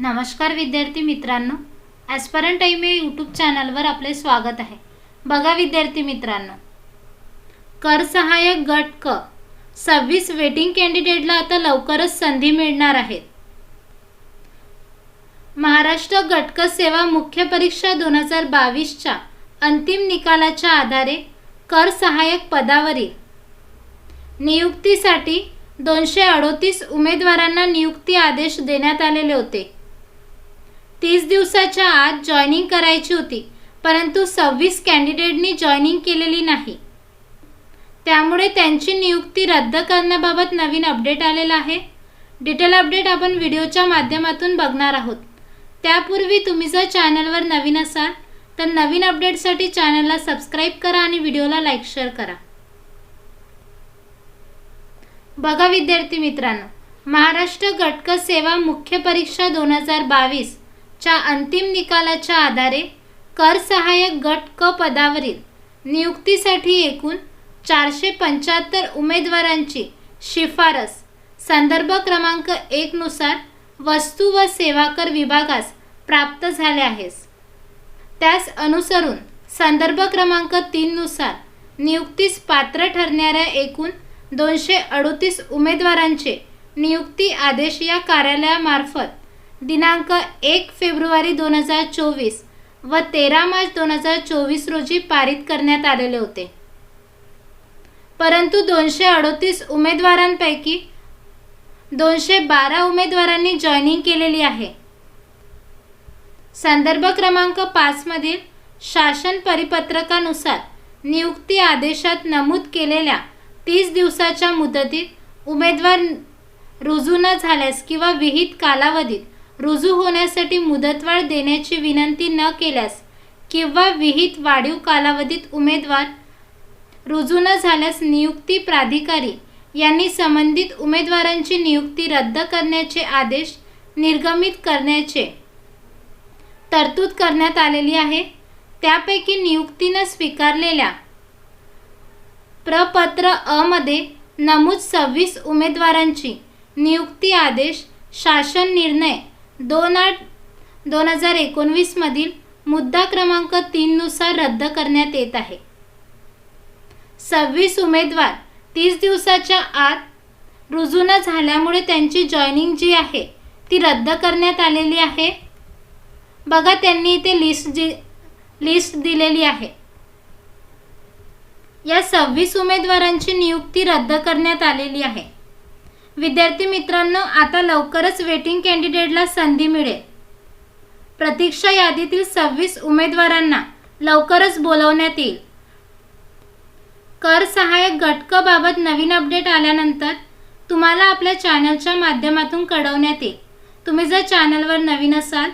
नमस्कार विद्यार्थी मित्रांनो. ॲस्परंट टाईम या यूट्यूब चॅनलवर आपले स्वागत आहे. बघा विद्यार्थी मित्रांनो. कर सहाय्यक गट क. सव्वीस वेटिंग कॅन्डिडेटला आता लवकरच संधी मिळणार आहेत महाराष्ट्र गटक सेवा मुख्य परीक्षा दोन हजार बावीसच्या अंतिम निकालाच्या आधारे कर सहाय्यक पदावरील नियुक्तीसाठी दोनशे अडोतीस उमेदवारांना नियुक्ती आदेश देण्यात आलेले होते. तीस दिवसाच्या आत जॉईनिंग करायची होती परंतु सव्वीस कॅन्डिडेटनी जॉईनिंग केलेली नाही. त्यामुळे त्यांची नियुक्ती रद्द करण्याबाबत नवीन अपडेट आलेला आहे. डिटेल अपडेट आपण व्हिडिओच्या माध्यमातून बघणार आहोत. त्यापूर्वी तुम्ही जर चॅनलवर नवीन असाल तर नवीन अपडेटसाठी चॅनलला सबस्क्राईब करा आणि व्हिडिओला लाईक शेअर करा. बघा विद्यार्थी मित्रांनो महाराष्ट्र घटक सेवा मुख्य परीक्षा दोन हजार बावीस च्या अंतिम निकालाच्या आधारे कर सहाय्यक गट क पदावरील नियुक्तीसाठी एकूण चारशे पंच्याहत्तर उमेदवारांची शिफारस संदर्भ क्रमांक एकनुसार वस्तू व सेवा कर विभागास प्राप्त झाले आहेस. त्यास अनुसरून संदर्भ क्रमांक तीननुसार नियुक्तीस पात्र ठरणाऱ्या एकूण दोनशे अडोतीस उमेदवारांचे नियुक्ती आदेश या कार्यालयामार्फत दिनांक एक फेब्रुवारी दोन हजार चोवीस व तेरा मार्च दोन हजार चोवीस रोजी पारित करण्यात आलेले होते. परंतु दोनशे अडोतीस उमेदवारांपैकी दोनशे बारा उमेदवारांनी जॉईनिंग केलेली आहे. संदर्भ क्रमांक पाचमधील शासन परिपत्रकानुसार नियुक्ती आदेशात नमूद केलेल्या तीस दिवसाच्या मुदतीत उमेदवार रुजू न झाल्यास किंवा विहित कालावधीत रुजू होण्यासाठी मुदतवाढ देण्याची विनंती न केल्यास किंवा विहित वाढीव कालावधीत उमेदवार रुजू न झाल्यास नियुक्ती प्राधिकारी यांनी संबंधित उमेदवारांची नियुक्ती रद्द करण्याचे आदेश निर्गमित करण्याचे तरतूद करण्यात आलेली आहे. त्यापैकी नियुक्तीनं स्वीकारलेल्या प्रपत्र अ मध्ये नमूद सव्वीस उमेदवारांची नियुक्ती आदेश शासन निर्णय दोन आठ दोन हजार एकोणवीसमधील मुद्दा क्रमांक तीननुसार रद्द करण्यात येत आहे. सव्वीस उमेदवार तीस दिवसाच्या आत रुजू न झाल्यामुळे त्यांची जॉईनिंग जी आहे ती रद्द करण्यात आलेली आहे. बघा त्यांनी इथे लिस्ट जी लिस्ट दिलेली आहे. या सव्वीस उमेदवारांची नियुक्ती रद्द करण्यात आलेली आहे. विद्यार्थी मित्रांनो आता लवकरच वेटिंग कॅन्डिडेटला संधी मिळेल. प्रतीक्षा यादीतील सव्वीस उमेदवारांना लवकरच बोलवण्यात येईल. कर सहाय्यक घटकाबाबत नवीन अपडेट आल्यानंतर तुम्हाला आपल्या चॅनलच्या माध्यमातून कळवण्यात येईल. तुम्ही जर चॅनलवर नवीन असाल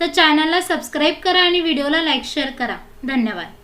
तर चॅनलला सबस्क्राईब करा आणि व्हिडिओला लाईक शेअर करा. धन्यवाद.